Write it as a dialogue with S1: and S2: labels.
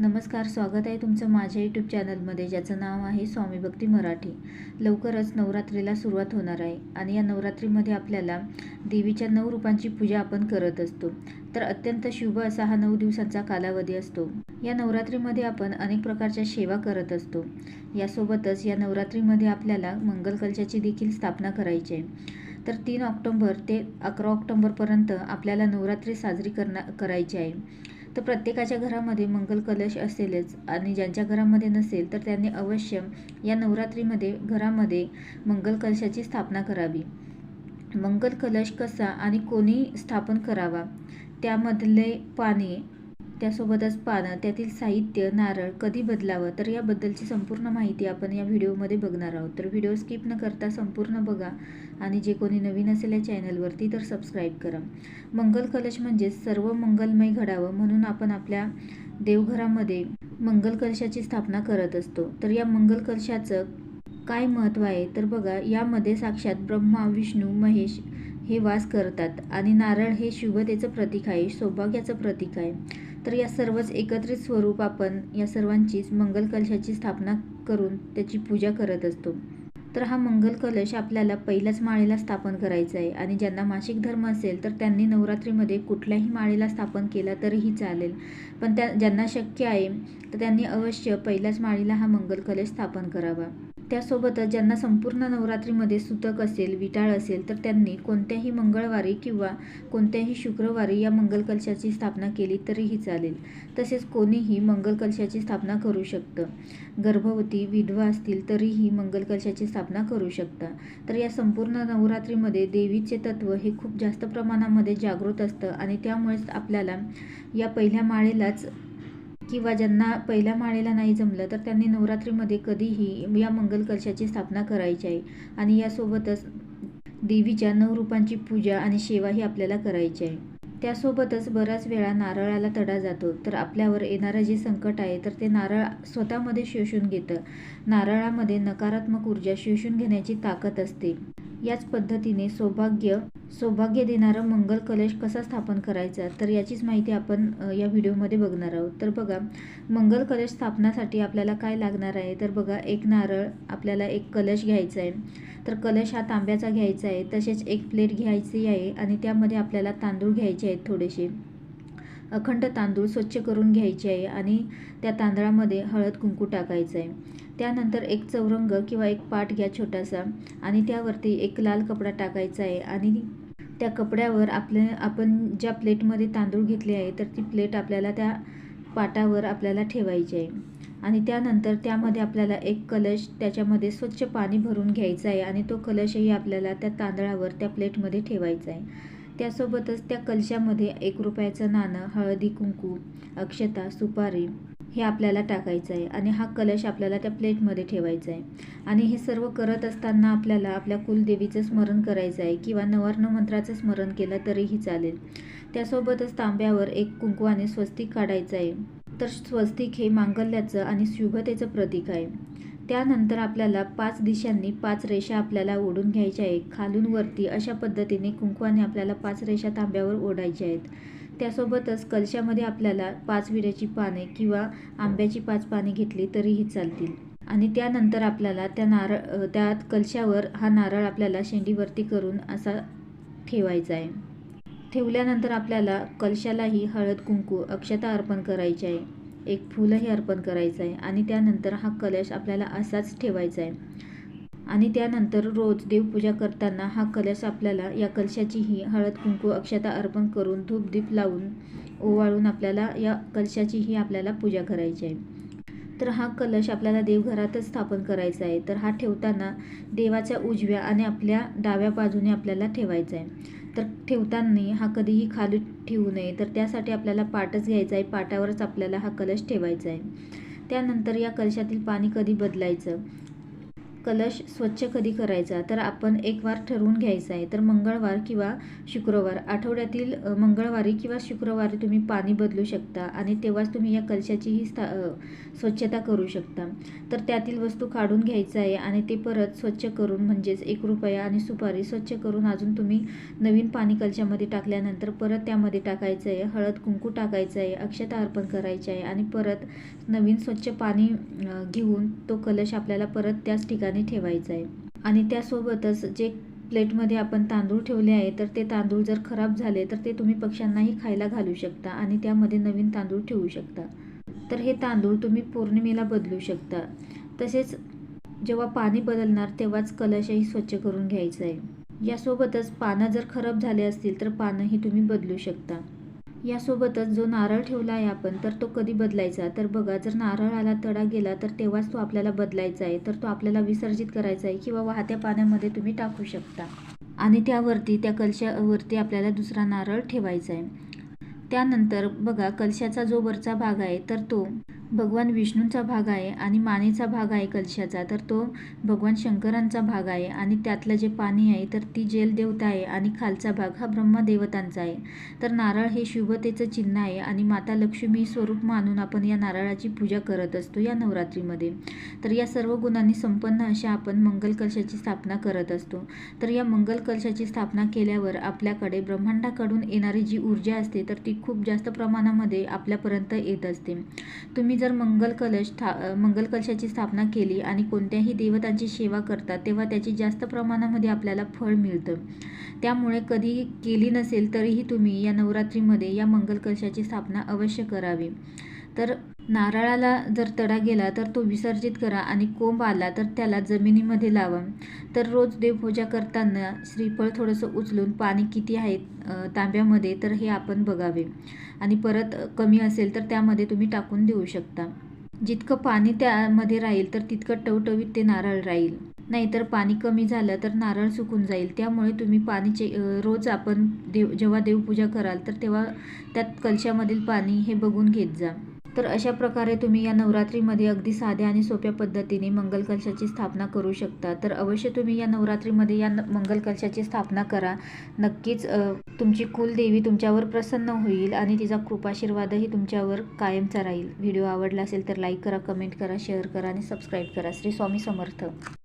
S1: नमस्कार स्वागत आहे तुमचं माझ्या यूट्यूब चॅनलमध्ये ज्याचं नाव आहे स्वामी भक्ती मराठी. लवकरच नवरात्रीला सुरुवात होणार आहे आणि या नवरात्रीमध्ये आपल्याला देवीच्या नऊ रूपांची पूजा आपण करत असतो. तर अत्यंत शुभ असा हा नऊ दिवसांचा कालावधी असतो. या नवरात्रीमध्ये आपण अनेक प्रकारच्या सेवा करत असतो. यासोबतच या नवरात्रीमध्ये आपल्याला मंगल कलशाची देखील स्थापना करायची आहे. तर तीन ऑक्टोंबर ते अकरा ऑक्टोंबरपर्यंत आपल्याला नवरात्री साजरी करणा करायची आहे. तर प्रत्येकाच्या घरामध्ये मंगल कलश असेलच आणि ज्यांच्या घरामध्ये नसेल तर त्यांनी अवश्य या नवरात्रीमध्ये घरामध्ये मंगल कलशाची स्थापना करावी. मंगल कलश कसा आणि कोणी स्थापन करावा? त्यामधले पाणी त्यासोबतच पानं त्यातील साहित्य नारळ कधी बदलावं? तर याबद्दलची संपूर्ण माहिती आपण या व्हिडिओमध्ये बघणार आहोत. तर व्हिडिओ स्किप न करता संपूर्ण बघा आणि जे कोणी नवीन असेल या चॅनलवरती तर सबस्क्राईब करा. मंगल कलश म्हणजे सर्व मंगलमय घडावं म्हणून आपण आपल्या देवघरामध्ये मंगल कलशाची स्थापना करत असतो. तर या मंगल कलशाचं काय महत्त्व आहे? तर बघा यामध्ये साक्षात ब्रह्मा विष्णू महेश हे वास करतात आणि नारळ हे शुभतेचं प्रतीक आहे सौभाग्याचं प्रतीक आहे. तर या सर्वच एकत्रित स्वरूप आपण या सर्वांचीच मंगल कलशाची स्थापना करून त्याची पूजा करत असतो. तर हा मंगल कलश आपल्याला पहिल्याच माळेला स्थापन करायचा आहे. आणि ज्यांना मासिक धर्म असेल तर त्यांनी नवरात्रीमध्ये कुठल्याही माळेला स्थापन केला तरीही चालेल. पण त्या ज्यांना शक्य आहे तर त्यांनी अवश्य पहिल्याच माळीला हा मंगल कलश स्थापन करावा. त्यासोबतच ज्यांना संपूर्ण नवरात्रीमध्ये सुतक असेल विटाळ असेल तर त्यांनी कोणत्याही मंगळवारी किंवा कोणत्याही शुक्रवारी या मंगल कलशाची स्थापना केली तरीही चालेल. तसेच कोणीही मंगल कलशाची स्थापना करू शकतं. गर्भवती विधवा असतील तरीही मंगल कलशाची स्थापना स्थापना करू शकता. तर या संपूर्ण नवरात्रीमध्ये देवीचे तत्व हे खूप जास्त प्रमाणामध्ये जागृत असतं आणि त्यामुळेच आपल्याला या पहिल्या माळेलाच किंवा ज्यांना पहिल्या माळेला नाही जमलं तर त्यांनी नवरात्रीमध्ये कधीही या मंगल कलशाची स्थापना करायची आहे. आणि यासोबतच देवीच्या नऊ रूपांची पूजा आणि सेवा ही आपल्याला करायची आहे. त्यासोबतच बऱ्याच वेळा नारळाला तडा जातो. तर आपल्यावर येणारं जे संकट आहे तर ते नारळ स्वतःमध्ये शोषून घेतं. नारळामध्ये नकारात्मक ऊर्जा शोषून घेण्याची ताकद असते. याच पद्धतीने सौभाग्य सौभाग्य देणारं मंगल कलश कसा स्थापन करायचा? तर याचीच माहिती आपण या व्हिडिओमध्ये बघणार आहोत. तर बघा मंगल कलश स्थापनासाठी आपल्याला काय लागणार आहे? तर बघा एक नारळ आपल्याला एक कलश घ्यायचा आहे. तर कलश हा तांब्याचा घ्यायचा आहे. तसेच एक प्लेट घ्यायची आहे आणि त्यामध्ये आपल्याला तांदूळ घ्यायचे आहेत थोडेसे. अखंड तांदूळ स्वच्छ करून घ्यायचे आहे आणि त्या तांदळामध्ये हळद कुंकू टाकायचं आहे. त्यानंतर एक चौरंग किंवा एक पाट घ्या छोटासा आणि त्यावरती एक लाल कपडा टाकायचा आहे आणि त्या कपड्यावर आपल्या आपण ज्या प्लेटमध्ये तांदूळ घेतले आहे तर ती प्लेट आपल्याला त्या पाटावर आपल्याला ठेवायची आहे. आणि त्यानंतर त्यामध्ये आपल्याला एक कलश त्याच्यामध्ये स्वच्छ पाणी भरून घ्यायचं आहे आणि तो कलशही आपल्याला त्या तांदळावर त्या प्लेटमध्ये ठेवायचा आहे. त्यासोबतच त्या कलशामध्ये एक रुपयाचं नाणं हळदी कुंकू अक्षता सुपारी हे आपल्याला टाकायचं आहे आणि हा कलश आपल्याला त्या प्लेटमध्ये ठेवायचा आहे. आणि हे सर्व करत असताना आपल्याला आपल्या कुलदेवीचं स्मरण करायचं आहे किंवा नवर्ण मंत्राचं स्मरण केलं तरीही चालेल. त्यासोबतच तांब्यावर एक कुंकवाने स्वस्तिक काढायचं आहे. तर स्वस्तिक हे मांगल्याचं आणि शुभतेचं प्रतीक आहे. त्यानंतर आपल्याला पाच दिशांनी पाच रेषा आपल्याला ओढून घ्यायच्या आहे खालून वरती अशा पद्धतीने कुंकवाने आपल्याला पाच रेषा तांब्यावर ओढायच्या आहेत. त्यासोबतच कलशामध्ये आपल्याला पाच विड्याची पाने किंवा आंब्याची पाच पाने घेतली तरीही चालतील. आणि त्यानंतर आपल्याला त्या नारळ त्या कलशावर हा नारळ आपल्याला शेंडीवरती करून असा ठेवायचा आहे. ठेवल्यानंतर आपल्याला कलशालाही हळद कुंकू अक्षता अर्पण करायची आहे. एक फुलंही अर्पण करायचं आहे आणि त्यानंतर हा कलश आपल्याला असाच ठेवायचा आहे. आणि त्यानंतर रोज देवपूजा करताना हा कलश आपल्याला या कलशाचीही हळद कुंकू अक्षता अर्पण करून धूपदीप लावून ओवाळून आपल्याला या कलशाचीही आपल्याला पूजा करायची आहे. तर हा कलश आपल्याला देवघरातच स्थापन करायचा आहे. तर हा ठेवताना देवाच्या उजव्या आणि आपल्या डाव्या बाजूने आपल्याला ठेवायचा आहे. तर ठेवताना हा कधीही खाली ठेवू नये. तर त्यासाठी आपल्याला पाटच घ्यायचा आहे. पाटावरच आपल्याला हा कलश ठेवायचा आहे. त्यानंतर या कलशातील पाणी कधी बदलायचं? कलश स्वच्छ कधी करायचा? तर आपण एक वार ठरवून घ्यायचा आहे. तर मंगळवार किंवा शुक्रवार. आठवड्यातील मंगळवारी किंवा शुक्रवारी तुम्ही पाणी बदलू शकता आणि तेव्हाच तुम्ही या कलशाचीही स्था स्वच्छता करू शकता. तर त्यातील वस्तू काढून घ्यायचं आहे आणि ते परत स्वच्छ करून म्हणजेच एक रुपया आणि सुपारी स्वच्छ करून अजून तुम्ही नवीन पाणी कलशामध्ये टाकल्यानंतर परत त्यामध्ये टाकायचं आहे. हळद कुंकू टाकायचं आहे. अक्षता अर्पण करायचे आहे आणि परत नवीन स्वच्छ पाणी घेऊन तो कलश आपल्याला परत त्याच ठिकाणी ठेवायचं आहे. आणि त्यासोबतच जे प्लेटमध्ये आपण तांदूळ ठेवले आहे तर ते तांदूळ जर खराब झाले तर ते तुम्ही पक्ष्यांनाही खायला घालू शकता आणि त्यामध्ये नवीन तांदूळ ठेवू शकता. तर हे तांदूळ तुम्ही पौर्णिमेला बदलू शकता. तसेच जेव्हा पाणी बदलणार तेव्हाच कलशही स्वच्छ करून घ्यायचं आहे. यासोबतच पानं जर खराब झाले असतील तर पानंही तुम्ही बदलू शकता. यासोबतच जो नारळ ठेवला आहे आपण तर तो कधी बदलायचा? तर बघा जर नारळाला तडा गेला तर तेव्हाच तो आपल्याला बदलायचा आहे. तर तो आपल्याला विसर्जित करायचा आहे किंवा वाहत्या पाण्यामध्ये तुम्ही टाकू शकता. आणि त्यावरती त्या कलशावरती आपल्याला दुसरा नारळ ठेवायचा आहे. त्यानंतर बघा कलशाचा जो वरचा भाग आहे तर तो भगवान विष्णूंचा भाग आहे आणि मानेचा भाग आहे कलशाचा तर तो भगवान शंकरांचा भाग आहे आणि त्यातलं जे पाणी आहे तर ती जेल देवता आहे आणि खालचा भाग हा ब्रह्मदेवतांचा आहे. तर नारळ हे शुभतेचं चिन्ह आहे आणि माता लक्ष्मी स्वरूप मानून आपण या नारळाची पूजा करत असतो या नवरात्रीमध्ये. तर या सर्व गुणांनी संपन्न अशा आपण मंगल कलशाची स्थापना करत असतो. तर या मंगल कलशाची स्थापना केल्यावर आपल्याकडे ब्रह्मांडाकडून येणारी जी ऊर्जा असते तर ती खूप जास्त प्रमाणामध्ये आपल्यापर्यंत येत असते. तुम्ही जर मंगल कलश ठा मंगल कलशाची स्थापना केली आणि कोणत्याही देवतांची सेवा करता तेव्हा त्याची जास्त प्रमाणामध्ये आपल्याला फळ मिळतं. त्यामुळे कधी केली नसेल तरीही तुम्ही या नवरात्रीमध्ये या मंगल कलशाची स्थापना अवश्य करावी. तर नारळाला जर तडा गेला तर तो विसर्जित करा आणि कोंब आला तर त्याला जमिनीमध्ये लावा. तर रोज देवपूजा करताना श्रीफळ थोडंसं उचलून पाणी किती आहे तांब्यामध्ये तर हे आपण बघावे. आणि परत कमी असेल तर त्यामध्ये तुम्ही टाकून देऊ शकता. जितकं पाणी त्यामध्ये राहील तर तितकं टवटवीत ते नारळ राहील. नाहीतर पाणी कमी झालं तर नारळ सुकून जाईल. त्यामुळे तुम्ही पाणीचे रोज आपण देव जेव्हा देवपूजा कराल तर तेव्हा त्यात कलशामधील पाणी हे बघून घेत जा. तर अशा प्रकारे तुम्ही या नवरात्रीमध्ये अगदी साध्या आणि सोप्या पद्धतीने मंगल कलशाची स्थापना करू शकता. तर अवश्य तुम्ही या नवरात्रीमध्ये या न- मंगल कलशाची स्थापना करा. नक्कीच तुमची कुलदेवी तुमच्यावर प्रसन्न होईल आणि तिचा कृपाशीर्वादही तुमच्यावर कायमचा राहील. व्हिडिओ आवडला असेल तर लाईक करा कमेंट करा शेअर करा आणि सबस्क्राईब करा. श्री स्वामी समर्थ.